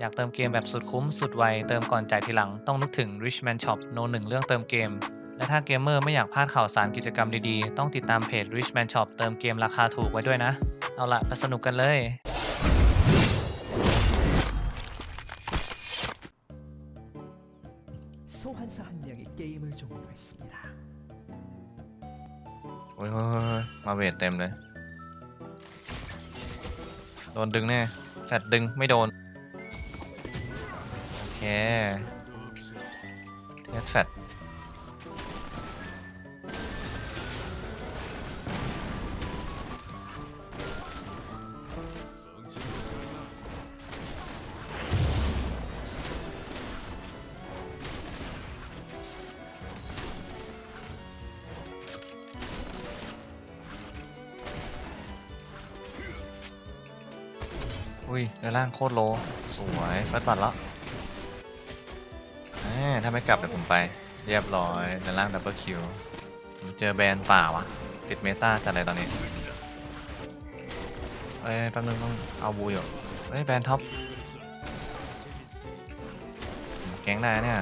อยากเติมเกมแบบสุดคุ้มสุดไว เติมก่อนจ่ายทีหลัง ต้องนึกถึง Richman Shop โนหนึ่งเรื่องเติมเกม และถ้าเกมเมอร์ไม่อยากพลาดข่าวสารกิจกรรมดีๆ ต้องติดตามเพจ Richman Shop เติมเกมราคาถูกไว้ด้วยนะ เอาละไปสนุกกันเลย 소환사 한 명이 게임을 종료했습니다. โอ้ยโอ้ยโอ้ยมาเวทเต็มเลย โดนดึงแน่แฟดดึงไม่โดน โอ เคเทสแฟดอุ้ยในล่างโคตรโล สวยแฟดบัตแล้ว ถ้าไม่กลับเดี๋ยวผมไป เรียบร้อยในล่างดับเบิลคิวเจอแบรนป่าวะติดเมตาจัดอะไรตอนนี้เอ้ยแป๊บนึงต้องเอาบูอยู่เฮ้ยแบรนท็อปแก๊งได้เนี่ย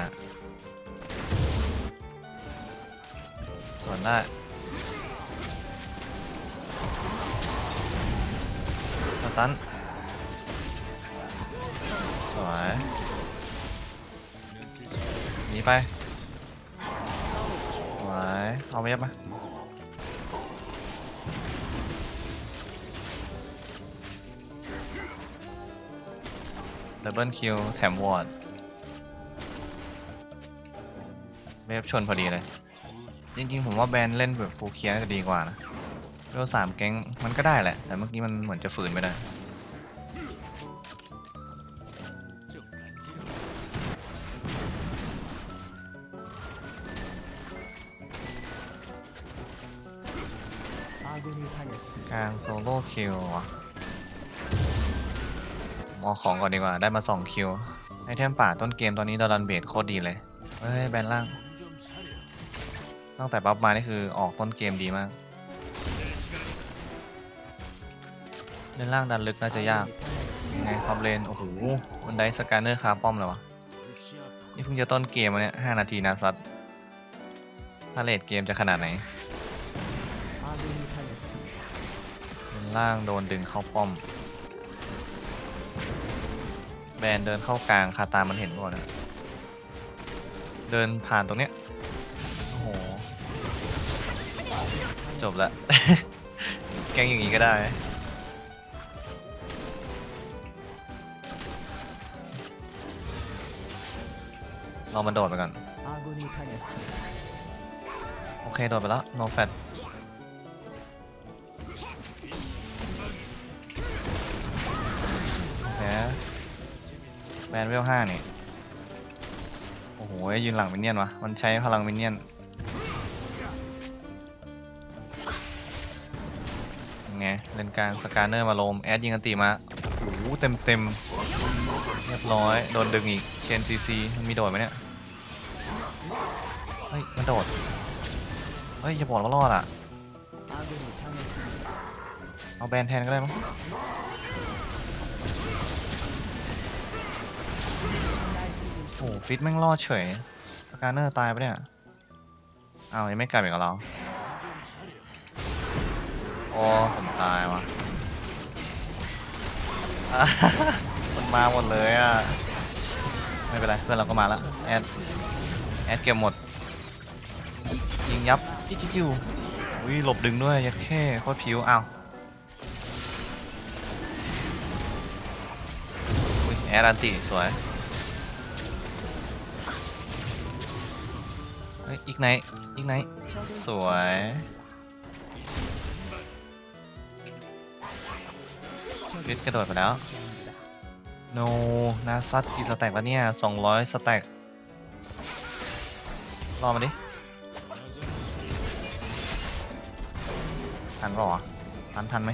ส่วนได้ตันสวย หนีไปสวยเอาเว็บมาดับเบิลคิวแถมวอร์ดเว็บชนพอดีเลย จริงๆ ผมว่าแบนเล่นแบบฟูเคียจะดีกว่านะเวลสามแก๊งมันก็ได้แหละ แต่เมื่อกี้มันเหมือนจะฝืนไม่ได้ กลางโซโล่คิวว่ะมอของก่อนดีกว่าได้มา 2 คิว ไอเทมป่าต้นเกมตอนนี้ดอรันเบดโคตรดีเลย เฮ้ย แบนล่าง ตั้งแต่บัฟมานี่คือออกต้นเกมดีมาก เล่นล่างดันลึกน่าจะยากยังไงคอมเลน โอ้โหมันได้สแกนเนอร์คาป้อมเลยวะ นี่เพิ่งจะต้นเกมมาเนี่ย5นาทีนะซัดถ้าเลดเกมจะขนาดไหน ล่างโดนดึงเข้าป้อมแบนเดินเข้ากลางคาตามันเห็นก่อนนะเดินผ่านตรงเนี้ยโอ้โหจบละ แกงอย่างนี้ก็ได้เรามานโดดไปก่อน โอเค โดดไปแล้ว no fat แมนเวลห้านี่ โอ้โห ยืนหลังมินเนียนวะ มันใช้พลังมินเนียนไงเล่นกลางสกาเนอร์มาลม แอดยิงอันตีมาโอ้เต็มเต็มเรียบร้อย โดนดึงอีก เชนซีซีมันมีโดดไหมเนี่ย เฮ้ย มันโดด เฮ้ย จะบอกว่ารอดอะ เอาแบนแทนก็ได้มั้ง อ้ฟิตแม่งรอดเฉย สกาเนอร์ตายปะเนี่ยอ้าวยังไม่กลับอีกเหรอเราโอ้ผมตายวะอะมันมาหมดเลยอะ ไม่เป็นไรเพื่อนเราก็มาแล้วแอด แอดเก็บหมด ยิงยับจิ๊วจิ้วอุ้ยหลบดึงด้วย ยัดแค่โคตรผิวอ้าวอุ๊ยแอรันติสวย ฮ้ยอีกไหนอีกไหนสวยยึดกระโดดไปแล้วโนนาซัดกี่สแต็กแล้วเนี่ย200สแต็กรอมาดิทันเปล่าวะทันทันไหม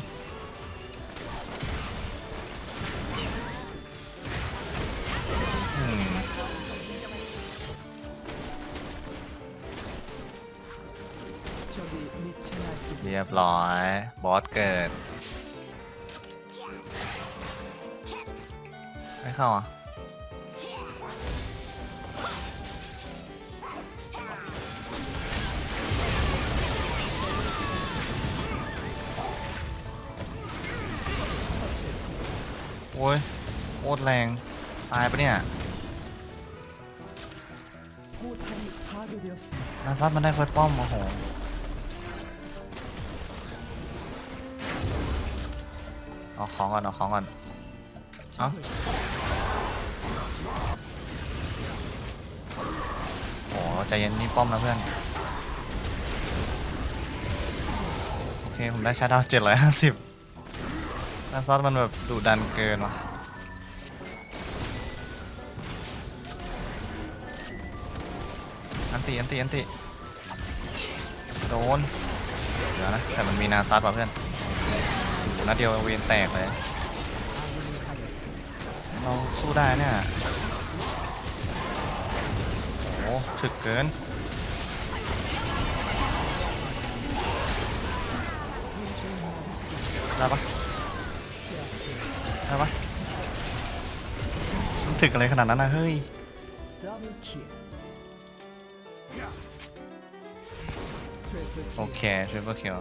บร้อย บอสเกิด ไม่เข้าอะโอ้ยโคตรแรง ตายปะเนี่ยนาซัดมันได้เฟิร์สป้อม โอ้โห เอาของก่อนเอาของก่อนเอาโอ้ใจเย็นนี่ป้อมนะเพื่อน โอเค ผมได้ชาดาวเจ็ดร้อยห้าสิบลาซอสมันแบบดุดันเกินว่ะอันติอันติอันติโดน เดี๋ยวนะ แต่มันมีนาซัดป่ะเพื่อน นัดเดียวเวนแตกเลย เราสู้ได้เนี่ย โอ้ถึกเกิน ได้ปะได้ปะถึกอะไรขนาดนั้นนะเฮ้ยโอเคทรเปอร์คิว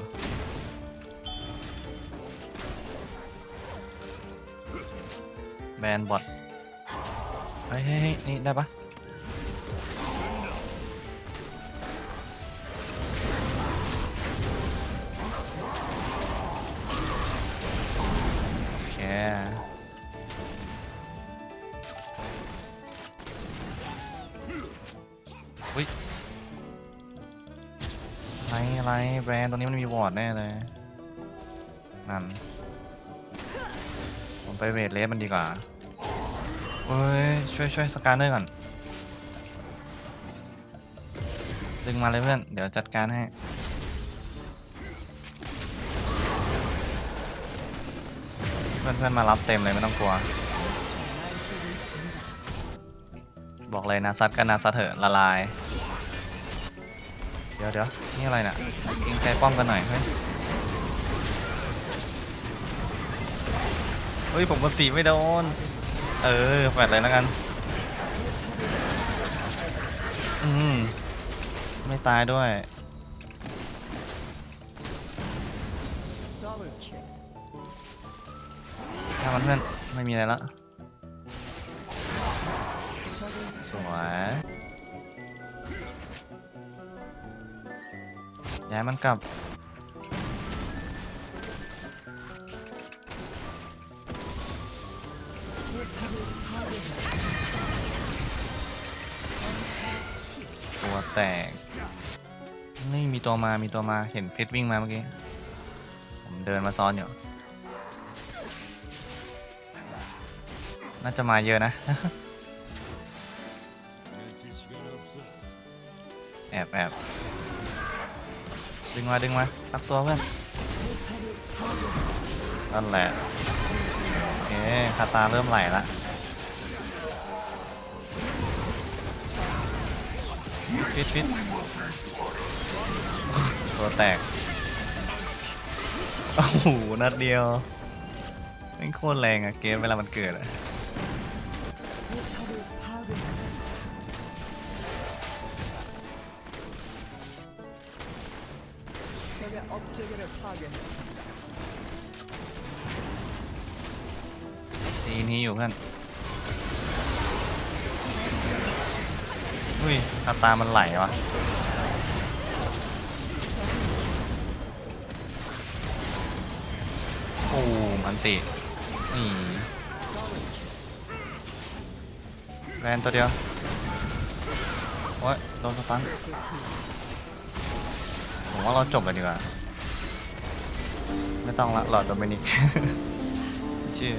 นบอทเฮ้ยเฮ้ยเฮ้ยนี่ได้ปะโอเคอุ้ยไรไรแบรนด์ตรงนี้มันมีวอร์ดแน่เลย นั่น ผมไปเวทเลสมันดีกว่า เฮ้ยช่วยช่วยสกาเนอร์ก่อน ดึงมาเลยเพื่อน เดี๋ยวจัดการให้ เพื่อนเพื่อนมารับเต็มเลยไม่ต้องกลัว บอกเลยนะซัดก็นาซัดเถอะละลาย เดี๋ยวเดี๋ยวนี่อะไรน่ะเกรงใจป้อมกันหน่อยเฮ้ยเฮ้ยผมกดตีไม่โดน เออแฝดเลยแล้วกัน อืม ไม่ตายด้วย ถ้ามันเพื่อน ไม่มีอะไรละ สวยย้ายมันกลับ แตก นี่มีตัวมามีตัวมาเห็นเพชรวิ่งมาเมื่อกี้ ผมเดินมาซ้อนอยู่ น่าจะมาเยอะนะ แอบแอบดึงมาดึงมาสักตัวเพื่อนนั่นแหละ โอเคคาตาเริ่มไหลละ ปิดปิดตัวแตก โอ้โห นัดเดียวไม่โคตรแรงอะเกมเวลามันเกิดอะทีนี้อยู่เพื่น อุ้ยคาตามันไหลวะโอ้มันตินี่แรนตัวเดียว โอ้ยโดนสตันผมว่าเราจบเลยดีกว่า ไม่ต้องละหลอดโดมินิก ชื่อ